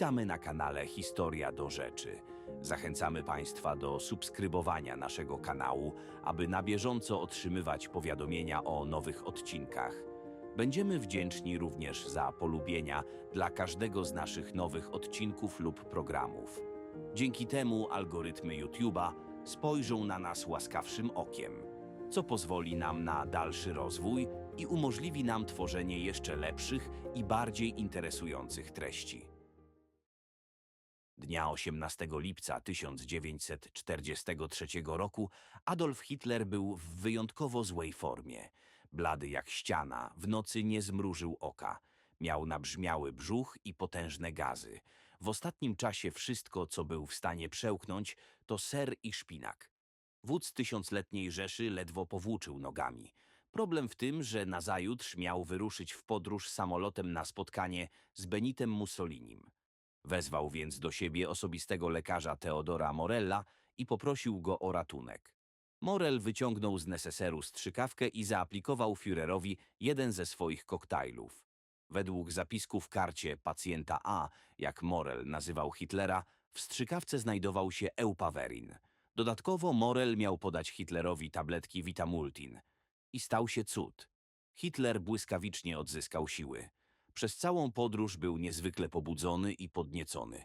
Witamy na kanale Historia do Rzeczy. Zachęcamy Państwa do subskrybowania naszego kanału, aby na bieżąco otrzymywać powiadomienia o nowych odcinkach. Będziemy wdzięczni również za polubienia dla każdego z naszych nowych odcinków lub programów. Dzięki temu algorytmy YouTube'a spojrzą na nas łaskawszym okiem, co pozwoli nam na dalszy rozwój i umożliwi nam tworzenie jeszcze lepszych i bardziej interesujących treści. Dnia 18 lipca 1943 roku Adolf Hitler był w wyjątkowo złej formie. Blady jak ściana, w nocy nie zmrużył oka. Miał nabrzmiały brzuch i potężne gazy. W ostatnim czasie wszystko, co był w stanie przełknąć, to ser i szpinak. Wódz tysiącletniej Rzeszy ledwo powłóczył nogami. Problem w tym, że nazajutrz miał wyruszyć w podróż samolotem na spotkanie z Benitem Mussolinim. Wezwał więc do siebie osobistego lekarza Teodora Morella i poprosił go o ratunek. Morel wyciągnął z neseseru strzykawkę i zaaplikował Führerowi jeden ze swoich koktajlów. Według zapisku w karcie pacjenta A, jak Morel nazywał Hitlera, w strzykawce znajdował się eupaverin. Dodatkowo Morel miał podać Hitlerowi tabletki Vitamultin. I stał się cud. Hitler błyskawicznie odzyskał siły. Przez całą podróż był niezwykle pobudzony i podniecony.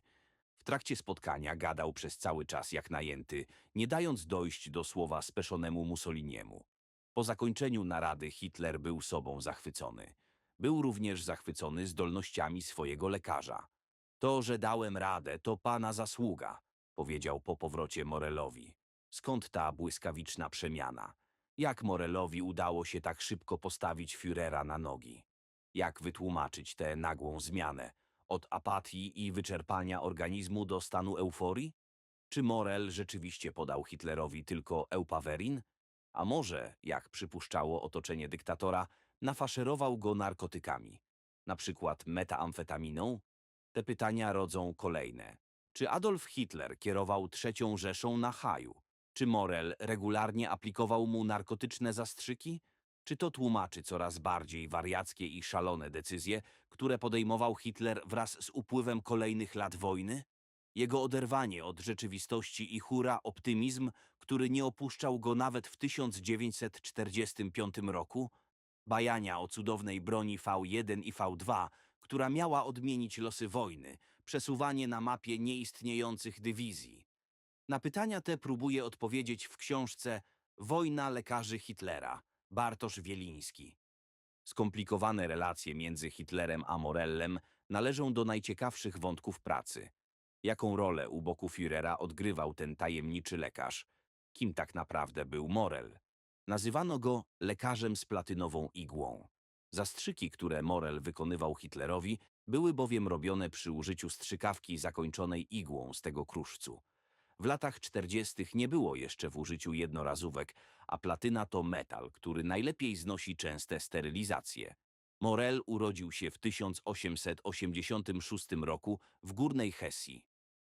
W trakcie spotkania gadał przez cały czas jak najęty, nie dając dojść do słowa speszonemu Mussoliniemu. Po zakończeniu narady Hitler był sobą zachwycony. Był również zachwycony zdolnościami swojego lekarza. To, że dałem radę, to pana zasługa, powiedział po powrocie Morelowi. Skąd ta błyskawiczna przemiana? Jak Morelowi udało się tak szybko postawić Führera na nogi? Jak wytłumaczyć tę nagłą zmianę od apatii i wyczerpania organizmu do stanu euforii? Czy Morel rzeczywiście podał Hitlerowi tylko eupaverin? A może, jak przypuszczało otoczenie dyktatora, nafaszerował go narkotykami, na przykład metaamfetaminą? Te pytania rodzą kolejne. Czy Adolf Hitler kierował trzecią Rzeszą na haju? Czy Morel regularnie aplikował mu narkotyczne zastrzyki? Czy to tłumaczy coraz bardziej wariackie i szalone decyzje, które podejmował Hitler wraz z upływem kolejnych lat wojny? Jego oderwanie od rzeczywistości i hura optymizm, który nie opuszczał go nawet w 1945 roku? Bajania o cudownej broni V1 i V2, która miała odmienić losy wojny, przesuwanie na mapie nieistniejących dywizji. Na pytania te próbuje odpowiedzieć w książce Wojna lekarzy Hitlera – Bartosz Wieliński. Skomplikowane relacje między Hitlerem a Morellem należą do najciekawszych wątków pracy. Jaką rolę u boku Führera odgrywał ten tajemniczy lekarz? Kim tak naprawdę był Morel? Nazywano go lekarzem z platynową igłą. Zastrzyki, które Morel wykonywał Hitlerowi, były bowiem robione przy użyciu strzykawki zakończonej igłą z tego kruszcu. W latach 40. nie było jeszcze w użyciu jednorazówek, a platyna to metal, który najlepiej znosi częste sterylizacje. Morel urodził się w 1886 roku w Górnej Hesji.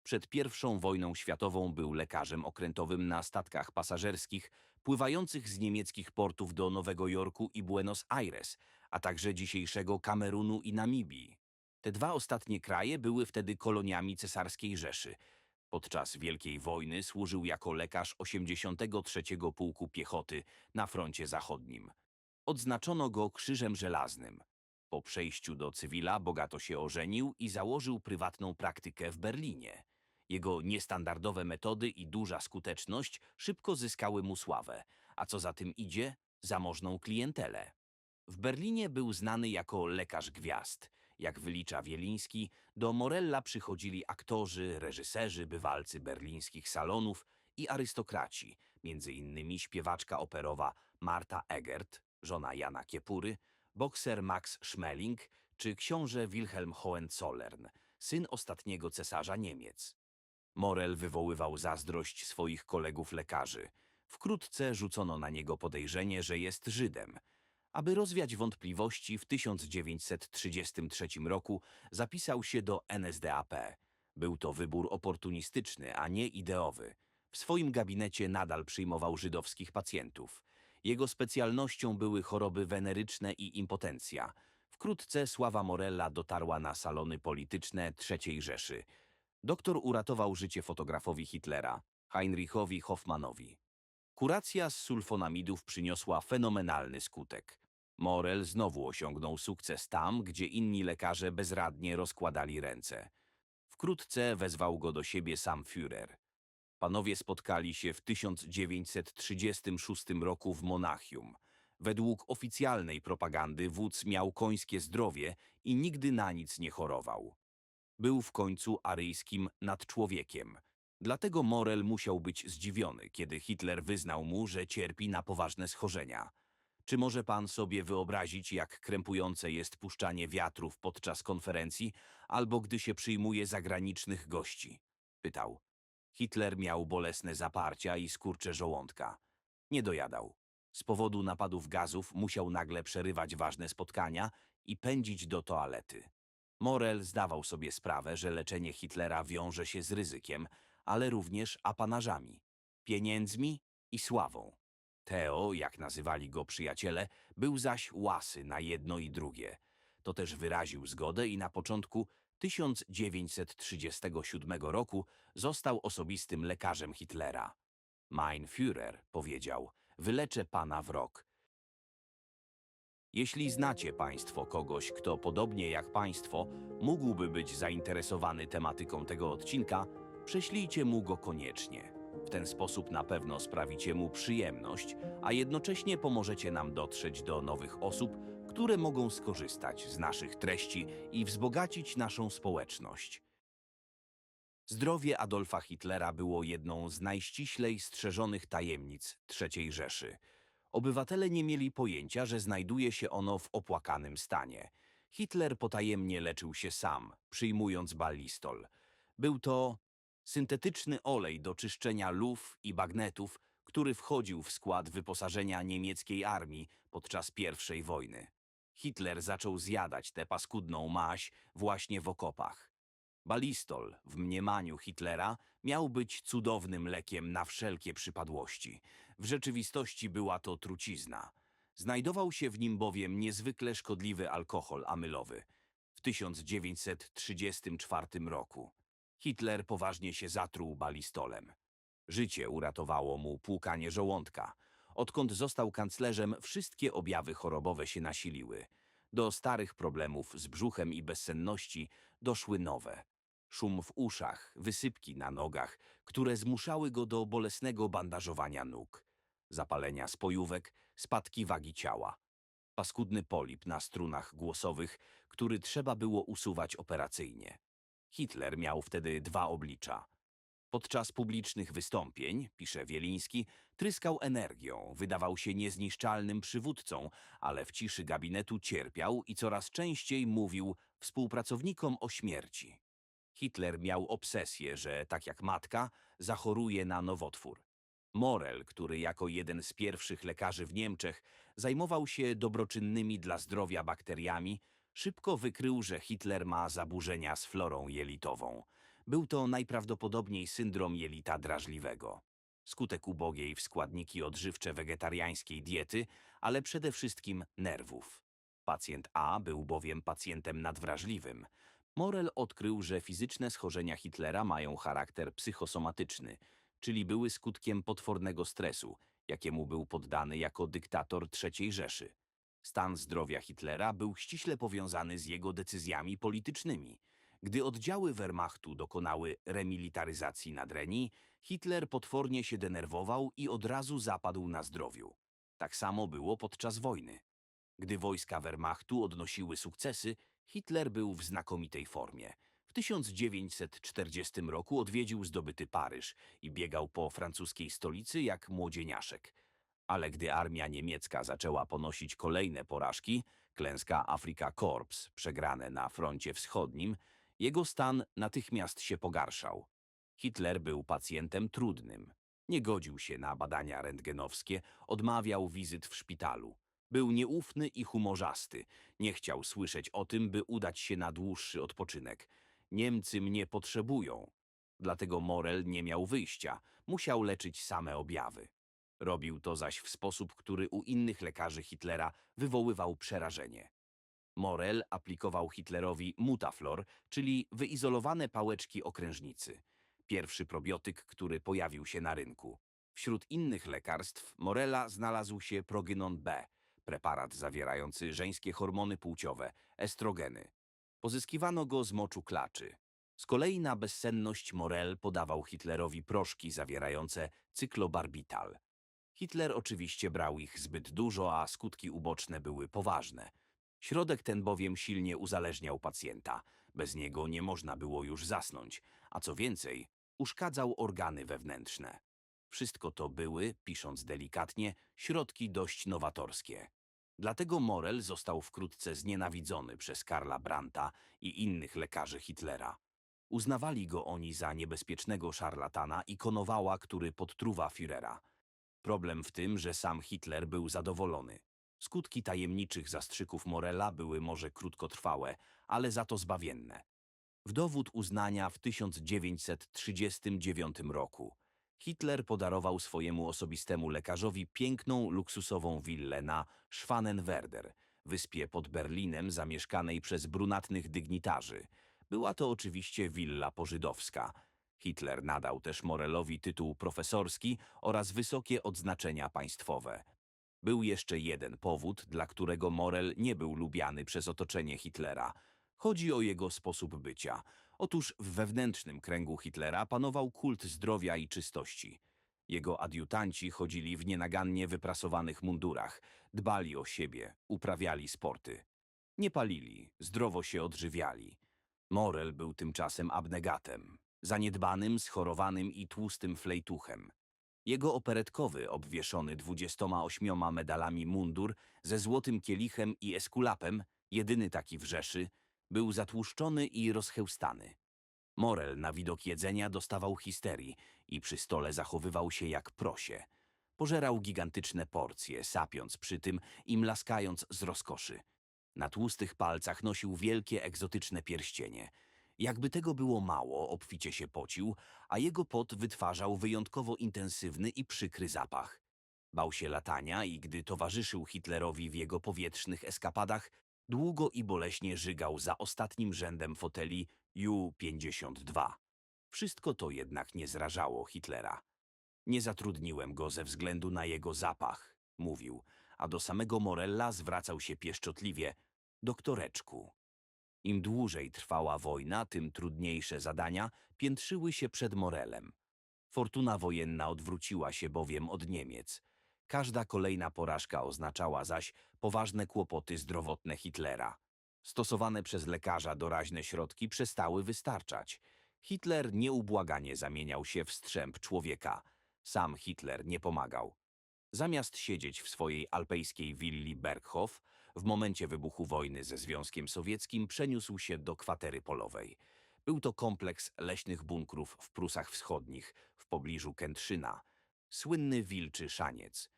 Przed I wojną światową był lekarzem okrętowym na statkach pasażerskich pływających z niemieckich portów do Nowego Jorku i Buenos Aires, a także dzisiejszego Kamerunu i Namibii. Te dwa ostatnie kraje były wtedy koloniami cesarskiej Rzeszy – Podczas Wielkiej Wojny służył jako lekarz 83. Pułku Piechoty na froncie zachodnim. Odznaczono go Krzyżem Żelaznym. Po przejściu do cywila bogato się ożenił i założył prywatną praktykę w Berlinie. Jego niestandardowe metody i duża skuteczność szybko zyskały mu sławę, a co za tym idzie, zamożną klientelę. W Berlinie był znany jako lekarz gwiazd – jak wylicza Wieliński, do Morella przychodzili aktorzy, reżyserzy, bywalcy berlińskich salonów i arystokraci, między innymi śpiewaczka operowa Marta Egert, żona Jana Kiepury, bokser Max Schmeling czy książę Wilhelm Hohenzollern, syn ostatniego cesarza Niemiec. Morel wywoływał zazdrość swoich kolegów lekarzy. Wkrótce rzucono na niego podejrzenie, że jest Żydem – aby rozwiać wątpliwości, w 1933 roku zapisał się do NSDAP. Był to wybór oportunistyczny, a nie ideowy. W swoim gabinecie nadal przyjmował żydowskich pacjentów. Jego specjalnością były choroby weneryczne i impotencja. Wkrótce sława Morella dotarła na salony polityczne III Rzeszy. Doktor uratował życie fotografowi Hitlera, Heinrichowi Hoffmannowi. Kuracja z sulfonamidów przyniosła fenomenalny skutek. Morel znowu osiągnął sukces tam, gdzie inni lekarze bezradnie rozkładali ręce. Wkrótce wezwał go do siebie sam Führer. Panowie spotkali się w 1936 roku w Monachium. Według oficjalnej propagandy wódz miał końskie zdrowie i nigdy na nic nie chorował. Był w końcu aryjskim nadczłowiekiem. Dlatego Morel musiał być zdziwiony, kiedy Hitler wyznał mu, że cierpi na poważne schorzenia. Czy może pan sobie wyobrazić, jak krępujące jest puszczanie wiatrów podczas konferencji albo gdy się przyjmuje zagranicznych gości? Pytał. Hitler miał bolesne zaparcia i skurcze żołądka. Nie dojadał. Z powodu napadów gazów musiał nagle przerywać ważne spotkania i pędzić do toalety. Morel zdawał sobie sprawę, że leczenie Hitlera wiąże się z ryzykiem, ale również apanażami, pieniędzmi i sławą. Teo, jak nazywali go przyjaciele, był zaś łasy na jedno i drugie. To też wyraził zgodę i na początku 1937 roku został osobistym lekarzem Hitlera. Mein Führer powiedział, wyleczę pana w rok. Jeśli znacie Państwo kogoś, kto podobnie jak Państwo mógłby być zainteresowany tematyką tego odcinka, prześlijcie mu go koniecznie. W ten sposób na pewno sprawicie mu przyjemność, a jednocześnie pomożecie nam dotrzeć do nowych osób, które mogą skorzystać z naszych treści i wzbogacić naszą społeczność. Zdrowie Adolfa Hitlera było jedną z najściślej strzeżonych tajemnic III Rzeszy. Obywatele nie mieli pojęcia, że znajduje się ono w opłakanym stanie. Hitler potajemnie leczył się sam, przyjmując ballistol. Był to syntetyczny olej do czyszczenia luf i bagnetów, który wchodził w skład wyposażenia niemieckiej armii podczas I wojny. Hitler zaczął zjadać tę paskudną maź właśnie w okopach. Balistol, w mniemaniu Hitlera, miał być cudownym lekiem na wszelkie przypadłości. W rzeczywistości była to trucizna. Znajdował się w nim bowiem niezwykle szkodliwy alkohol amylowy. W 1934 roku Hitler poważnie się zatruł balistolem. Życie uratowało mu płukanie żołądka. Odkąd został kanclerzem, wszystkie objawy chorobowe się nasiliły. Do starych problemów z brzuchem i bezsenności doszły nowe. Szum w uszach, wysypki na nogach, które zmuszały go do bolesnego bandażowania nóg. Zapalenia spojówek, spadki wagi ciała. Paskudny polip na strunach głosowych, który trzeba było usuwać operacyjnie. Hitler miał wtedy dwa oblicza. Podczas publicznych wystąpień, pisze Wieliński, tryskał energią, wydawał się niezniszczalnym przywódcą, ale w ciszy gabinetu cierpiał i coraz częściej mówił współpracownikom o śmierci. Hitler miał obsesję, że tak jak matka, zachoruje na nowotwór. Morel, który jako jeden z pierwszych lekarzy w Niemczech zajmował się dobroczynnymi dla zdrowia bakteriami, szybko wykrył, że Hitler ma zaburzenia z florą jelitową. Był to najprawdopodobniej syndrom jelita drażliwego. Skutek ubogiej w składniki odżywcze wegetariańskiej diety, ale przede wszystkim nerwów. Pacjent A był bowiem pacjentem nadwrażliwym. Morel odkrył, że fizyczne schorzenia Hitlera mają charakter psychosomatyczny, czyli były skutkiem potwornego stresu, jakiemu był poddany jako dyktator III Rzeszy. Stan zdrowia Hitlera był ściśle powiązany z jego decyzjami politycznymi. Gdy oddziały Wehrmachtu dokonały remilitaryzacji Nadrenii, Hitler potwornie się denerwował i od razu zapadł na zdrowiu. Tak samo było podczas wojny. Gdy wojska Wehrmachtu odnosiły sukcesy, Hitler był w znakomitej formie. W 1940 roku odwiedził zdobyty Paryż i biegał po francuskiej stolicy jak młodzieniaszek. Ale gdy armia niemiecka zaczęła ponosić kolejne porażki, klęska Afrika Korps, przegrane na froncie wschodnim, jego stan natychmiast się pogarszał. Hitler był pacjentem trudnym. Nie godził się na badania rentgenowskie, odmawiał wizyt w szpitalu. Był nieufny i humorzasty. Nie chciał słyszeć o tym, by udać się na dłuższy odpoczynek. Niemcy mnie potrzebują. Dlatego Morel nie miał wyjścia. Musiał leczyć same objawy. Robił to zaś w sposób, który u innych lekarzy Hitlera wywoływał przerażenie. Morel aplikował Hitlerowi mutaflor, czyli wyizolowane pałeczki okrężnicy. Pierwszy probiotyk, który pojawił się na rynku. Wśród innych lekarstw Morela znalazł się progynon B, preparat zawierający żeńskie hormony płciowe, estrogeny. Pozyskiwano go z moczu klaczy. Z kolei na bezsenność Morel podawał Hitlerowi proszki zawierające cyklobarbital. Hitler oczywiście brał ich zbyt dużo, a skutki uboczne były poważne. Środek ten bowiem silnie uzależniał pacjenta. Bez niego nie można było już zasnąć, a co więcej, uszkadzał organy wewnętrzne. Wszystko to były, pisząc delikatnie, środki dość nowatorskie. Dlatego Morel został wkrótce znienawidzony przez Karla Brandta i innych lekarzy Hitlera. Uznawali go oni za niebezpiecznego szarlatana i konowała, który podtruwa Führera. Problem w tym, że sam Hitler był zadowolony. Skutki tajemniczych zastrzyków Morela były może krótkotrwałe, ale za to zbawienne. W dowód uznania w 1939 roku Hitler podarował swojemu osobistemu lekarzowi piękną, luksusową willę na Schwanenwerder, wyspie pod Berlinem zamieszkanej przez brunatnych dygnitarzy. Była to oczywiście willa pożydowska. Hitler nadał też Morelowi tytuł profesorski oraz wysokie odznaczenia państwowe. Był jeszcze jeden powód, dla którego Morel nie był lubiany przez otoczenie Hitlera. Chodzi o jego sposób bycia. Otóż w wewnętrznym kręgu Hitlera panował kult zdrowia i czystości. Jego adiutanci chodzili w nienagannie wyprasowanych mundurach, dbali o siebie, uprawiali sporty. Nie palili, zdrowo się odżywiali. Morel był tymczasem abnegatem, zaniedbanym, schorowanym i tłustym flejtuchem. Jego operetkowy, obwieszony 28 medalami mundur, ze złotym kielichem i eskulapem, jedyny taki w Rzeszy, był zatłuszczony i rozchełstany. Morel na widok jedzenia dostawał histerii i przy stole zachowywał się jak prosie. Pożerał gigantyczne porcje, sapiąc przy tym i mlaskając z rozkoszy. Na tłustych palcach nosił wielkie, egzotyczne pierścienie. Jakby tego było mało, obficie się pocił, a jego pot wytwarzał wyjątkowo intensywny i przykry zapach. Bał się latania i gdy towarzyszył Hitlerowi w jego powietrznych eskapadach, długo i boleśnie żygał za ostatnim rzędem foteli Ju-52. Wszystko to jednak nie zrażało Hitlera. Nie zatrudniłem go ze względu na jego zapach, mówił, a do samego Morella zwracał się pieszczotliwie, doktoreczku. Im dłużej trwała wojna, tym trudniejsze zadania piętrzyły się przed Morelem. Fortuna wojenna odwróciła się bowiem od Niemiec. Każda kolejna porażka oznaczała zaś poważne kłopoty zdrowotne Hitlera. Stosowane przez lekarza doraźne środki przestały wystarczać. Hitler nieubłaganie zamieniał się w strzęp człowieka. Sam Hitler nie pomagał. Zamiast siedzieć w swojej alpejskiej willi Berghof, w momencie wybuchu wojny ze Związkiem Sowieckim przeniósł się do kwatery polowej. Był to kompleks leśnych bunkrów w Prusach Wschodnich, w pobliżu Kętrzyna. Słynny wilczy szaniec.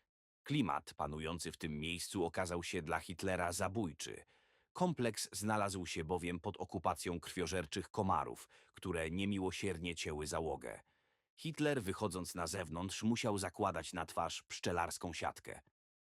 Klimat panujący w tym miejscu okazał się dla Hitlera zabójczy. Kompleks znalazł się bowiem pod okupacją krwiożerczych komarów, które niemiłosiernie cięły załogę. Hitler, wychodząc na zewnątrz, musiał zakładać na twarz pszczelarską siatkę.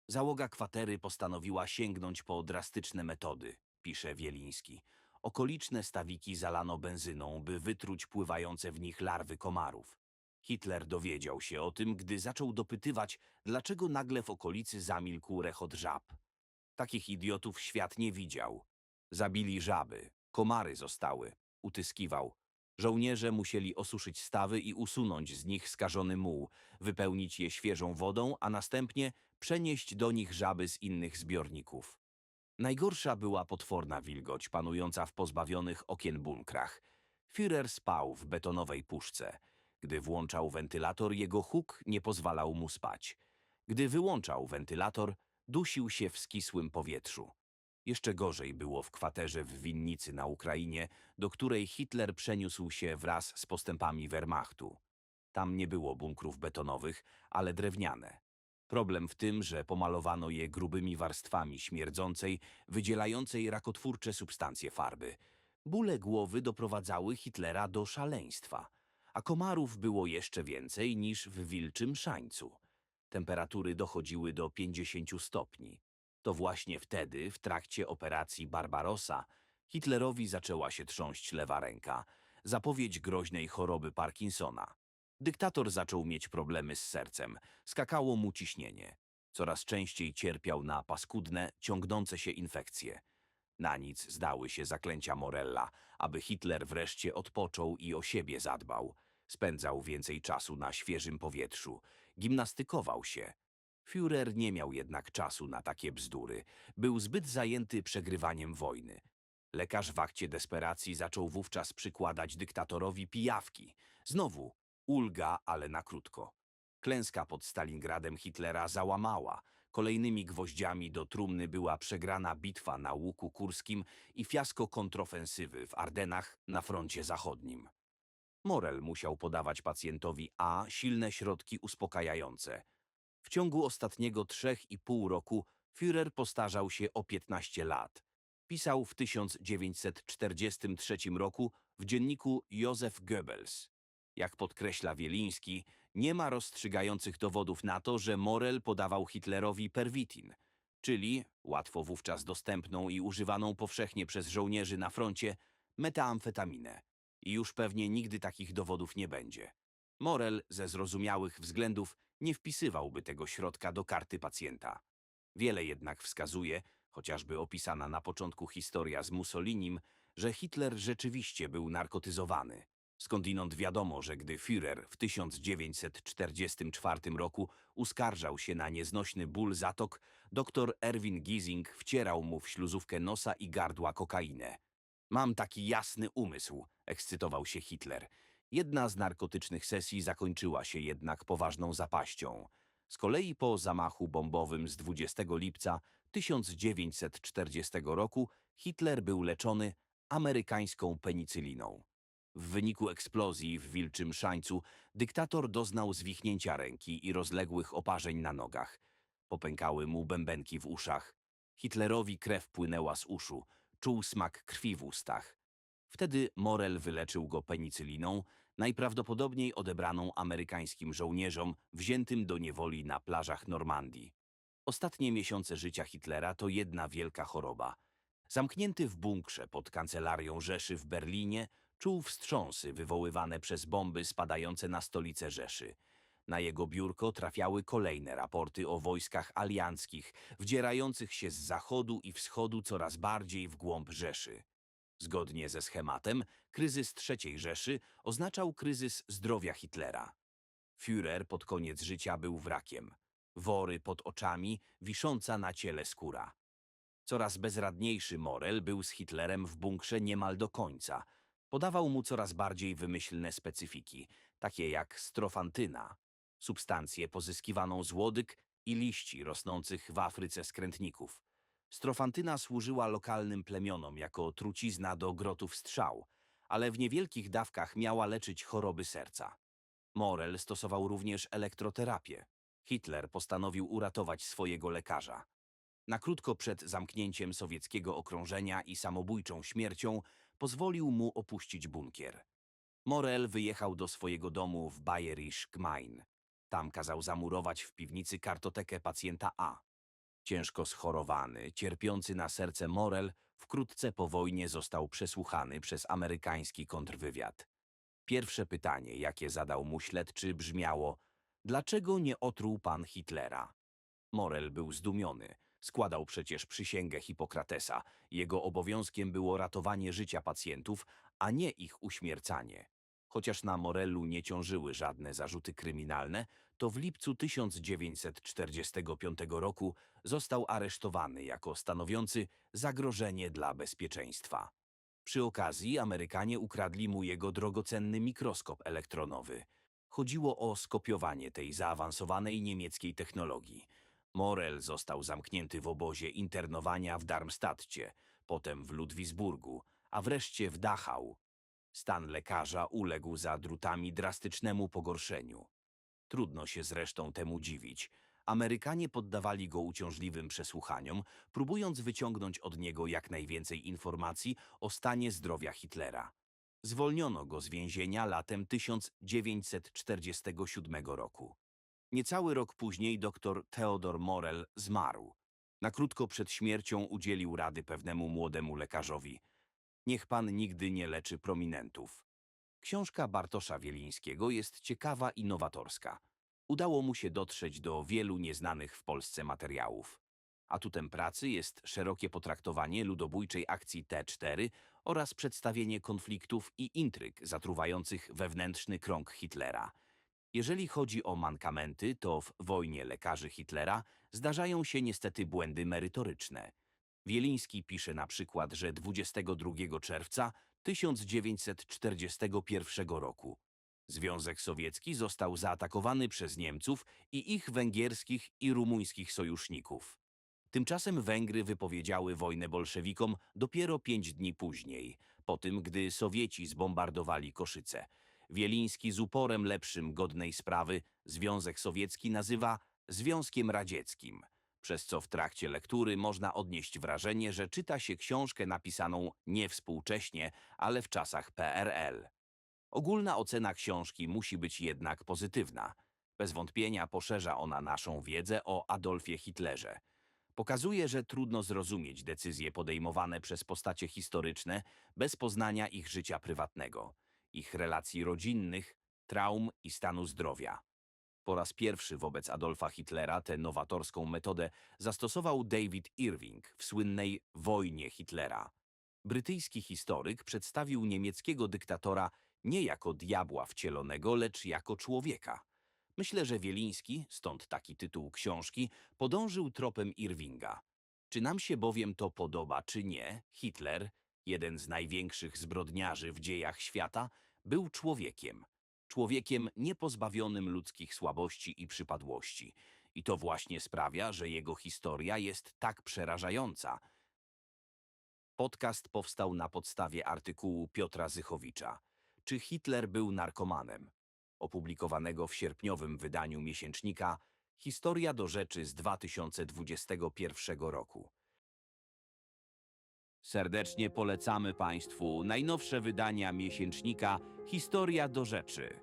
Załoga kwatery postanowiła sięgnąć po drastyczne metody, pisze Wieliński. Okoliczne stawiki zalano benzyną, by wytruć pływające w nich larwy komarów. Hitler dowiedział się o tym, gdy zaczął dopytywać, dlaczego nagle w okolicy zamilkł rechot żab. Takich idiotów świat nie widział. Zabili żaby, komary zostały, utyskiwał. Żołnierze musieli osuszyć stawy i usunąć z nich skażony muł, wypełnić je świeżą wodą, a następnie przenieść do nich żaby z innych zbiorników. Najgorsza była potworna wilgoć panująca w pozbawionych okien bunkrach. Führer spał w betonowej puszce. Gdy włączał wentylator, jego huk nie pozwalał mu spać. Gdy wyłączał wentylator, dusił się w skisłym powietrzu. Jeszcze gorzej było w kwaterze w winnicy na Ukrainie, do której Hitler przeniósł się wraz z postępami Wehrmachtu. Tam nie było bunkrów betonowych, ale drewniane. Problem w tym, że pomalowano je grubymi warstwami śmierdzącej, wydzielającej rakotwórcze substancje farby. Bóle głowy doprowadzały Hitlera do szaleństwa, a komarów było jeszcze więcej niż w wilczym szańcu. Temperatury dochodziły do 50 stopni. To właśnie wtedy, w trakcie operacji Barbarossa, Hitlerowi zaczęła się trząść lewa ręka. Zapowiedź groźnej choroby Parkinsona. Dyktator zaczął mieć problemy z sercem, skakało mu ciśnienie. Coraz częściej cierpiał na paskudne, ciągnące się infekcje. Na nic zdały się zaklęcia Morella, aby Hitler wreszcie odpoczął i o siebie zadbał. Spędzał więcej czasu na świeżym powietrzu, gimnastykował się. Führer nie miał jednak czasu na takie bzdury. Był zbyt zajęty przegrywaniem wojny. Lekarz w akcie desperacji zaczął wówczas przykładać dyktatorowi pijawki. Znowu ulga, ale na krótko. Klęska pod Stalingradem Hitlera załamała. Kolejnymi gwoździami do trumny była przegrana bitwa na Łuku Kurskim i fiasko kontrofensywy w Ardenach na froncie zachodnim. Morel musiał podawać pacjentowi A silne środki uspokajające. W ciągu ostatniego trzech i pół roku Führer postarzał się o 15 lat. Pisał w 1943 roku w dzienniku Józef Goebbels. Jak podkreśla Wieliński, nie ma rozstrzygających dowodów na to, że Morel podawał Hitlerowi perwitin, czyli łatwo wówczas dostępną i używaną powszechnie przez żołnierzy na froncie metamfetaminę. I już pewnie nigdy takich dowodów nie będzie. Morel ze zrozumiałych względów nie wpisywałby tego środka do karty pacjenta. Wiele jednak wskazuje, chociażby opisana na początku historia z Mussolinim, że Hitler rzeczywiście był narkotyzowany. Skądinąd wiadomo, że gdy Führer w 1944 roku uskarżał się na nieznośny ból zatok, dr Erwin Giesing wcierał mu w śluzówkę nosa i gardła kokainę. Mam taki jasny umysł, ekscytował się Hitler. Jedna z narkotycznych sesji zakończyła się jednak poważną zapaścią. Z kolei po zamachu bombowym z 20 lipca 1940 roku Hitler był leczony amerykańską penicyliną. W wyniku eksplozji w Wilczym Szańcu dyktator doznał zwichnięcia ręki i rozległych oparzeń na nogach. Popękały mu bębenki w uszach. Hitlerowi krew płynęła z uszu, czuł smak krwi w ustach. Wtedy Morel wyleczył go penicyliną, najprawdopodobniej odebraną amerykańskim żołnierzom wziętym do niewoli na plażach Normandii. Ostatnie miesiące życia Hitlera to jedna wielka choroba. Zamknięty w bunkrze pod kancelarią Rzeszy w Berlinie, czuł wstrząsy wywoływane przez bomby spadające na stolicę Rzeszy. Na jego biurko trafiały kolejne raporty o wojskach alianckich, wdzierających się z zachodu i wschodu coraz bardziej w głąb Rzeszy. Zgodnie ze schematem, kryzys III Rzeszy oznaczał kryzys zdrowia Hitlera. Führer pod koniec życia był wrakiem. Wory pod oczami, wisząca na ciele skóra. Coraz bezradniejszy Morel był z Hitlerem w bunkrze niemal do końca. Podawał mu coraz bardziej wymyślne specyfiki, takie jak strofantyna, substancję pozyskiwaną z łodyg i liści rosnących w Afryce skrętników. Strofantyna służyła lokalnym plemionom jako trucizna do grotów strzał, ale w niewielkich dawkach miała leczyć choroby serca. Morel stosował również elektroterapię. Hitler postanowił uratować swojego lekarza. Na krótko przed zamknięciem sowieckiego okrążenia i samobójczą śmiercią pozwolił mu opuścić bunkier. Morel wyjechał do swojego domu w Bayerisch Gmain. Tam kazał zamurować w piwnicy kartotekę pacjenta A. Ciężko schorowany, cierpiący na serce Morel wkrótce po wojnie został przesłuchany przez amerykański kontrwywiad. Pierwsze pytanie, jakie zadał mu śledczy, brzmiało: Dlaczego nie otruł pan Hitlera? Morel był zdumiony. Składał przecież przysięgę Hipokratesa. Jego obowiązkiem było ratowanie życia pacjentów, a nie ich uśmiercanie. Chociaż na Morellu nie ciążyły żadne zarzuty kryminalne, to w lipcu 1945 roku został aresztowany jako stanowiący zagrożenie dla bezpieczeństwa. Przy okazji Amerykanie ukradli mu jego drogocenny mikroskop elektronowy. Chodziło o skopiowanie tej zaawansowanej niemieckiej technologii. Morel został zamknięty w obozie internowania w Darmstadcie, potem w Ludwisburgu, a wreszcie w Dachau. Stan lekarza uległ za drutami drastycznemu pogorszeniu. Trudno się zresztą temu dziwić. Amerykanie poddawali go uciążliwym przesłuchaniom, próbując wyciągnąć od niego jak najwięcej informacji o stanie zdrowia Hitlera. Zwolniono go z więzienia latem 1947 roku. Niecały rok później dr Theodor Morel zmarł. Na krótko przed śmiercią udzielił rady pewnemu młodemu lekarzowi. Niech pan nigdy nie leczy prominentów. Książka Bartosza Wielińskiego jest ciekawa i nowatorska. Udało mu się dotrzeć do wielu nieznanych w Polsce materiałów. Atutem pracy jest szerokie potraktowanie ludobójczej akcji T4 oraz przedstawienie konfliktów i intryg zatruwających wewnętrzny krąg Hitlera. Jeżeli chodzi o mankamenty, to w wojnie lekarzy Hitlera zdarzają się niestety błędy merytoryczne. Wieliński pisze na przykład, że 22 czerwca 1941 roku Związek Sowiecki został zaatakowany przez Niemców i ich węgierskich i rumuńskich sojuszników. Tymczasem Węgry wypowiedziały wojnę bolszewikom dopiero pięć dni później, po tym, gdy Sowieci zbombardowali Koszyce. Wieliński z uporem lepszym godnej sprawy Związek Sowiecki nazywa Związkiem Radzieckim, przez co w trakcie lektury można odnieść wrażenie, że czyta się książkę napisaną nie współcześnie, ale w czasach PRL. Ogólna ocena książki musi być jednak pozytywna. Bez wątpienia poszerza ona naszą wiedzę o Adolfie Hitlerze. Pokazuje, że trudno zrozumieć decyzje podejmowane przez postacie historyczne bez poznania ich życia prywatnego, ich relacji rodzinnych, traum i stanu zdrowia. Po raz pierwszy wobec Adolfa Hitlera tę nowatorską metodę zastosował David Irving w słynnej Wojnie Hitlera. Brytyjski historyk przedstawił niemieckiego dyktatora nie jako diabła wcielonego, lecz jako człowieka. Myślę, że Wieliński, stąd taki tytuł książki, podążył tropem Irvinga. Czy nam się bowiem to podoba, czy nie, Hitler, jeden z największych zbrodniarzy w dziejach świata, był człowiekiem. Człowiekiem niepozbawionym ludzkich słabości i przypadłości. I to właśnie sprawia, że jego historia jest tak przerażająca. Podcast powstał na podstawie artykułu Piotra Zychowicza. Czy Hitler był narkomanem? Opublikowanego w sierpniowym wydaniu miesięcznika Historia do rzeczy z 2021 roku. Serdecznie polecamy Państwu najnowsze wydania miesięcznika Historia do rzeczy.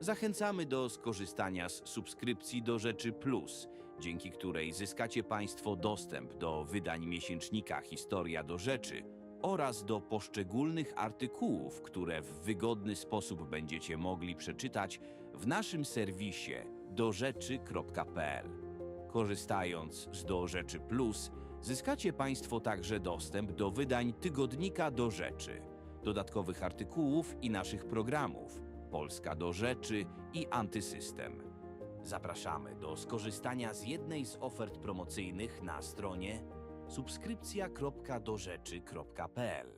Zachęcamy do skorzystania z subskrypcji do Rzeczy Plus, dzięki której zyskacie Państwo dostęp do wydań miesięcznika Historia do Rzeczy oraz do poszczególnych artykułów, które w wygodny sposób będziecie mogli przeczytać w naszym serwisie dorzeczy.pl. Korzystając z Do Rzeczy Plus, zyskacie Państwo także dostęp do wydań tygodnika Do Rzeczy, dodatkowych artykułów i naszych programów Polska do Rzeczy i Antysystem. Zapraszamy do skorzystania z jednej z ofert promocyjnych na stronie subskrypcja.dorzeczy.pl.